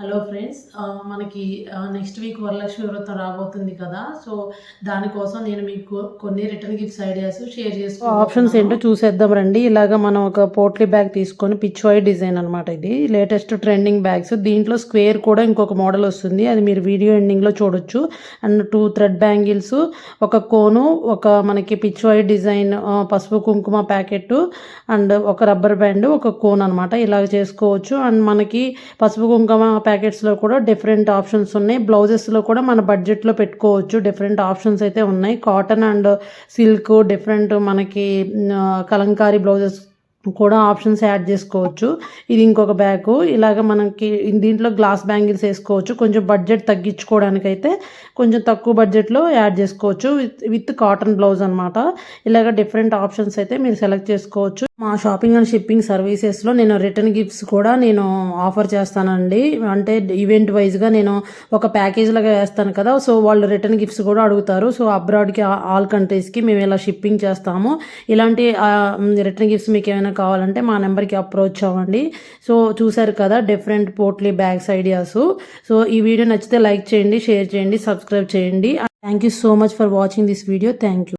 Hello friends మనకి next week Varalakshmi వ్రతం రాబోతుంది కదా. సో దానికోసం నేను మీకు కొన్ని రిటర్న్ గిఫ్ట్స్ ఐడియాస్ షేర్ చేసుకో ఆప్షన్స్ ఏంటో చూసేద్దాం రండి. ఇలాగ మనం ఒక పోట్లీ బ్యాగ్ తీసుకొని పిచ్చోయ్ డిజైన్ అనమాట ఇది. లేటెస్ట్ ట్రెండింగ్ బ్యాగ్స్ దీంట్లో స్క్వేర్ కూడా ఇంకొక మోడల్ వస్తుంది. అది మీరు వీడియో ఎండింగ్లో చూడొచ్చు. అండ్ టూ థ్రెడ్ బ్యాంగిల్స్ ఒక కోను ఒక మనకి పిచ్చోయ్ డిజైన్ పసుపు కుంకుమ ప్యాకెట్ అండ్ ఒక రబ్బర్ బ్యాండ్ ఒక కోన్ అనమాట ఇలాగ చేసుకోవచ్చు. అండ్ మనకి పసుపు కుంకుమ ప్యాకెట్స్లో కూడా డిఫరెంట్ ఆప్షన్స్ ఉన్నాయి. బ్లౌజెస్లో కూడా మన బడ్జెట్లో పెట్టుకోవచ్చు. డిఫరెంట్ ఆప్షన్స్ అయితే ఉన్నాయి. కాటన్ అండ్ సిల్క్ డిఫరెంట్ మనకి కలంకారీ బ్లౌజెస్ కూడా ఆప్షన్స్ యాడ్ చేసుకోవచ్చు. ఇది ఇంకొక బ్యాగ్. ఇలాగ మనకి దీంట్లో గ్లాస్ బ్యాంగిల్స్ వేసుకోవచ్చు. కొంచెం బడ్జెట్ తగ్గించుకోవడానికి అయితే కొంచెం తక్కువ బడ్జెట్లో యాడ్ చేసుకోవచ్చు. విత్ విత్ కాటన్ బ్లౌజ్ అనమాట ఇలాగ డిఫరెంట్ ఆప్షన్స్ అయితే మీరు సెలెక్ట్ చేసుకోవచ్చు. మా షాపింగ్ అండ్ షిప్పింగ్ సర్వీసెస్లో నేను రిటర్న్ గిఫ్ట్స్ కూడా నేను ఆఫర్ చేస్తానండి. అంటే ఈవెంట్ వైజ్గా నేను ఒక ప్యాకేజ్ లాగా వేస్తాను కదా సో వాళ్ళు రిటర్న్ గిఫ్ట్స్ కూడా అడుగుతారు. సో అబ్రాడ్కి ఆల్ కంట్రీస్కి మేము ఇలా షిప్పింగ్ చేస్తాము. ఇలాంటి రిటర్న్ గిఫ్ట్స్ మీకు ఏమైనా కావాలంటే మా నెంబర్కి అప్రోచ్ అవ్వండి. సో చూసారు కదా different potli bags ideas. So ఈ వీడియో నచ్చితే లైక్ చేయండి షేర్ చేయండి సబ్స్క్రైబ్ చేయండి. Thank you so much for watching this video. Thank you.